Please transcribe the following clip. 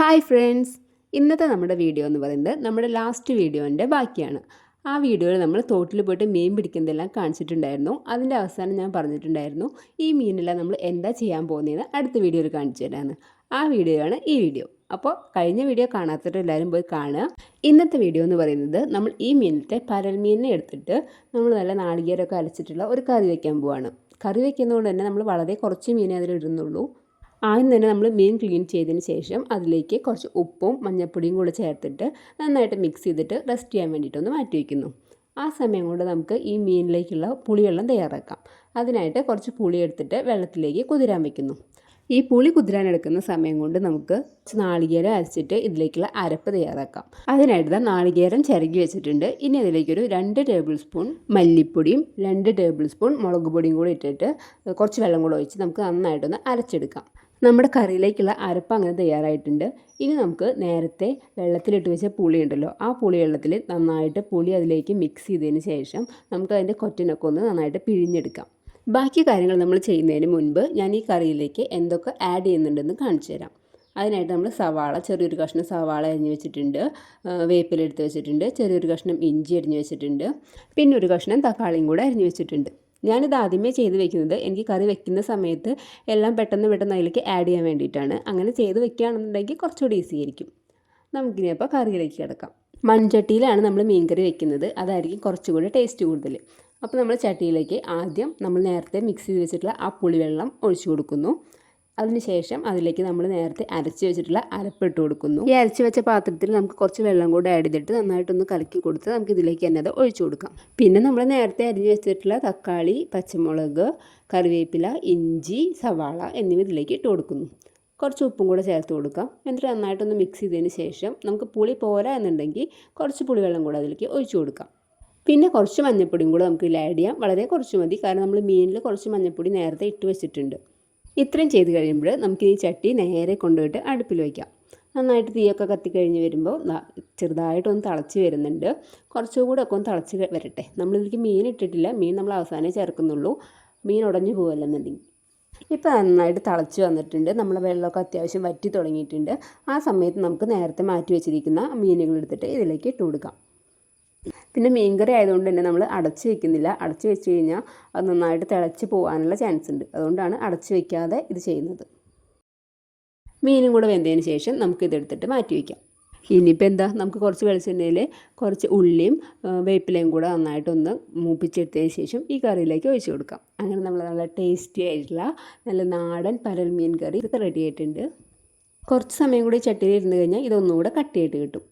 Hi friends ഇന്നത്തെ നമ്മുടെ video എന്ന് പറയുന്നത് നമ്മുടെ ലാസ്റ്റ് വീഡിയോന്റെ ബാക്കിയാണ്. ആ വീഡിയോയിൽ നമ്മൾ തോട്ടിൽ പോയിട്ട് മീൻ പിടിക്കുന്നതെല്ലാം കാണിച്ചിട്ടുണ്ടായിരുന്നു. അതിന്റെ അവസാനം ഞാൻ പറഞ്ഞിട്ടുണ്ടായിരുന്നു. ഈ മീനെല്ലാം നമ്മൾ എന്താ ചെയ്യാൻ പോകുന്നതെന്ന് അടുത്ത വീഡിയോയിൽ കാണിച്ചു തരാമെന്ന് ആ വീഡിയോയാണ് ഈ വീഡിയോ അപ്പോൾ കഴിഞ്ഞ വീഡിയോ കാണാത്തിട്ട് എല്ലാവരും പോയി കാണുക. ഇന്നത്തെ വീഡിയോ എന്ന് പറയുന്നത് നമ്മൾ ഈ മീനിലത്തെ പരൽ മീനിനെ എടുത്തിട്ട് നമ്മൾ നല്ല നാളികേരമൊക്കെ അരച്ചിട്ടുള്ള ഒരു കറി വയ്ക്കാൻ പോവാണ്. കറി വയ്ക്കുന്നതുകൊണ്ട് തന്നെ നമ്മൾ വളരെ കുറച്ച് മീനേ അതിലിടുന്നുള്ളൂ ആദ്യം തന്നെ നമ്മൾ മീൻ ക്ലീൻ ചെയ്തതിന് ശേഷം അതിലേക്ക് കുറച്ച് ഉപ്പും മഞ്ഞൾപ്പൊടിയും കൂടെ ചേർത്തിട്ട് നന്നായിട്ട് മിക്സ് ചെയ്തിട്ട് റെസ്റ്റ് ചെയ്യാൻ വേണ്ടിയിട്ടൊന്ന് മാറ്റി വയ്ക്കുന്നു. ആ സമയം കൊണ്ട് നമുക്ക് ഈ മീനിലേക്കുള്ള പുളിവെള്ളം തയ്യാറാക്കാം. അതിനായിട്ട് കുറച്ച് പുളി എടുത്തിട്ട് വെള്ളത്തിലേക്ക് കുതിരാൻ വയ്ക്കുന്നു. ഈ പുളി കുതിരാൻ എടുക്കുന്ന സമയം കൊണ്ട് നമുക്ക് നാളികേരം അരച്ചിട്ട് ഇതിലേക്കുള്ള അരപ്പ് തയ്യാറാക്കാം. അതിനായിട്ട് നാളികേരം ചിരകി വെച്ചിട്ടുണ്ട്. ഇനി അതിലേക്കൊരു രണ്ട് ടേബിൾ സ്പൂൺ മല്ലിപ്പൊടിയും രണ്ട് ടേബിൾ സ്പൂൺ മുളക് പൊടിയും കൂടി ഇട്ടിട്ട് കുറച്ച് വെള്ളം കൂടെ ഒഴിച്ച് നമുക്ക് നന്നായിട്ടൊന്ന് അരച്ചെടുക്കാം. നമ്മുടെ കറിയിലേക്കുള്ള അരപ്പ് അങ്ങനെ തയ്യാറായിട്ടുണ്ട്. ഇനി നമുക്ക് നേരത്തെ വെള്ളത്തിലിട്ട് വെച്ച പുളി ഉണ്ടല്ലോ ആ പുളി വെള്ളത്തിൽ നന്നായിട്ട് പുളി അതിലേക്ക് മിക്സ് ചെയ്തതിന് ശേഷം നമുക്ക് അതിന്റെ കൊറ്റനൊക്കെ ഒന്ന് നന്നായിട്ട് പിഴിഞ്ഞെടുക്കാം. ബാക്കി കാര്യങ്ങൾ നമ്മൾ ചെയ്യുന്നതിന് മുൻപ് ഞാൻ ഈ കറിയിലേക്ക് എന്തൊക്കെ ആഡ് ചെയ്യുന്നുണ്ടെന്ന് കാണിച്ചു തരാം. അതിനായിട്ട് നമ്മൾ സവാള ചെറിയൊരു കഷ്ണം സവാള അരിഞ്ഞ് വെച്ചിട്ടുണ്ട് വേപ്പിലെടുത്ത് വെച്ചിട്ടുണ്ട് ചെറിയൊരു കഷ്ണം ഇഞ്ചി അരിഞ്ഞ് വെച്ചിട്ടുണ്ട് പിന്നെ ഒരു കഷ്ണം തക്കാളിയും കൂടെ അരിഞ്ഞ് വെച്ചിട്ടുണ്ട്. ഞാനിത് ആദ്യമേ ചെയ്ത് വെക്കുന്നത് എനിക്ക് കറി വെക്കുന്ന സമയത്ത് എല്ലാം പെട്ടെന്ന് പെട്ടെന്ന് അതിലേക്ക് ആഡ് ചെയ്യാൻ വേണ്ടിയിട്ടാണ്. അങ്ങനെ ചെയ്ത് വെക്കുകയാണെന്നുണ്ടെങ്കിൽ കുറച്ചുകൂടി ഈസി ആയിരിക്കും. നമുക്കിനി അപ്പോൾ കറിയിലേക്ക് കിടക്കാം. മൺചട്ടിയിലാണ് നമ്മൾ മീൻകറി വെക്കുന്നത്. അതായിരിക്കും കുറച്ചുകൂടി ടേസ്റ്റ് കൂടുതൽ. അപ്പോൾ നമ്മൾ ചട്ടിയിലേക്ക് ആദ്യം നമ്മൾ നേരത്തെ മിക്സ് ചെയ്ത് വെച്ചിട്ടുള്ള ആ പുളിവെള്ളം ഒഴിച്ചു കൊടുക്കുന്നു. അതിനുശേഷം അതിലേക്ക് നമ്മൾ നേരത്തെ അരച്ച് വെച്ചിട്ടുള്ള അരപ്പിട്ട് കൊടുക്കുന്നു. ഈ അരച്ച് വെച്ച പാത്രത്തിൽ നമുക്ക് കുറച്ച് വെള്ളം കൂടെ ആഡ് ചെയ്തിട്ട് നന്നായിട്ടൊന്ന് കലക്കി കൊടുത്ത് നമുക്ക് ഇതിലേക്ക് തന്നെ അത് ഒഴിച്ചു കൊടുക്കാം. പിന്നെ നമ്മൾ നേരത്തെ അരിഞ്ഞ് വെച്ചിട്ടുള്ള തക്കാളി പച്ചമുളക് കറിവേപ്പില ഇഞ്ചി സവാള എന്നിവ ഇതിലേക്ക് ഇട്ട് കൊടുക്കുന്നു. കുറച്ച് ഉപ്പും കൂടെ ചേർത്ത് കൊടുക്കാം. എന്നിട്ട് നന്നായിട്ടൊന്ന് മിക്സ് ചെയ്തതിന് ശേഷം നമുക്ക് പുളി പോരാ എന്നുണ്ടെങ്കിൽ കുറച്ച് പുളിവെള്ളം കൂടെ അതിലേക്ക് ഒഴിച്ചു കൊടുക്കാം. പിന്നെ കുറച്ച് മഞ്ഞൾപ്പൊടിയും കൂടെ നമുക്ക് ഇതിൽ ആഡ് ചെയ്യാം. വളരെ കുറച്ച് മതി. കാരണം നമ്മൾ മീനിൽ കുറച്ച് മഞ്ഞൾപ്പൊടി നേരത്തെ ഇട്ട് വെച്ചിട്ടുണ്ട്. ഇത്രയും ചെയ്ത് കഴിയുമ്പോൾ നമുക്ക് ഈ ചട്ടി നേരെ കൊണ്ടുപോയിട്ട് അടുപ്പിൽ വയ്ക്കാം. നന്നായിട്ട് തീയൊക്കെ കത്തിക്കഴിഞ്ഞ് വരുമ്പോൾ ചെറുതായിട്ടൊന്ന് തിളച്ച് വരുന്നുണ്ട്. കുറച്ചുകൂടെ ഒക്കെ ഒന്ന് തിളച്ച് വരട്ടെ. നമ്മളിതിലേക്ക് മീൻ ഇട്ടിട്ടില്ല. മീൻ നമ്മൾ അവസാനമേ ചേർക്കുന്നുള്ളൂ. മീൻ ഉടഞ്ഞു പോകുമല്ലെന്നുണ്ടെങ്കിൽ ഇപ്പോൾ നന്നായിട്ട് തിളച്ച് വന്നിട്ടുണ്ട്. നമ്മൾ വെള്ളമൊക്കെ അത്യാവശ്യം വറ്റി തുടങ്ങിയിട്ടുണ്ട്. ആ സമയത്ത് നമുക്ക് നേരത്തെ മാറ്റി വെച്ചിരിക്കുന്ന മീനുകൾ എടുത്തിട്ട് ഇതിലേക്ക് ഇട്ട് കൊടുക്കാം. പിന്നെ മീൻകറി ആയതുകൊണ്ട് തന്നെ നമ്മൾ അടച്ച് വെക്കുന്നില്ല. അടച്ച് വെച്ച് കഴിഞ്ഞാൽ അത് നന്നായിട്ട് തിളച്ച് പോകാനുള്ള ചാൻസ് ഉണ്ട്. അതുകൊണ്ടാണ് അടച്ച് വെക്കാതെ ഇത് ചെയ്യുന്നത്. മീനും കൂടെ വെന്തതിന് ശേഷം നമുക്ക് ഇതെടുത്തിട്ട് മാറ്റി വയ്ക്കാം ഇനിയിപ്പോൾ എന്താ? നമുക്ക് കുറച്ച് വെളിച്ചെണ്ണയിൽ കുറച്ച് ഉള്ളിയും വേപ്പിലയും കൂടെ നന്നായിട്ടൊന്ന് മൂപ്പിച്ചെടുത്തതിന് ശേഷം ഈ കറിയിലേക്ക് ഒഴിച്ചു കൊടുക്കാം. അങ്ങനെ നമ്മൾ നല്ല ടേസ്റ്റി ആയിട്ടുള്ള നല്ല നാടൻ പരൽ മീൻ കറി ഇത് റെഡി ആയിട്ടുണ്ട്. കുറച്ച് സമയം കൂടി ചട്ടിയിൽ ഇരുന്ന് കഴിഞ്ഞാൽ ഇതൊന്നുകൂടെ കട്ടിയായിട്ട് കിട്ടും.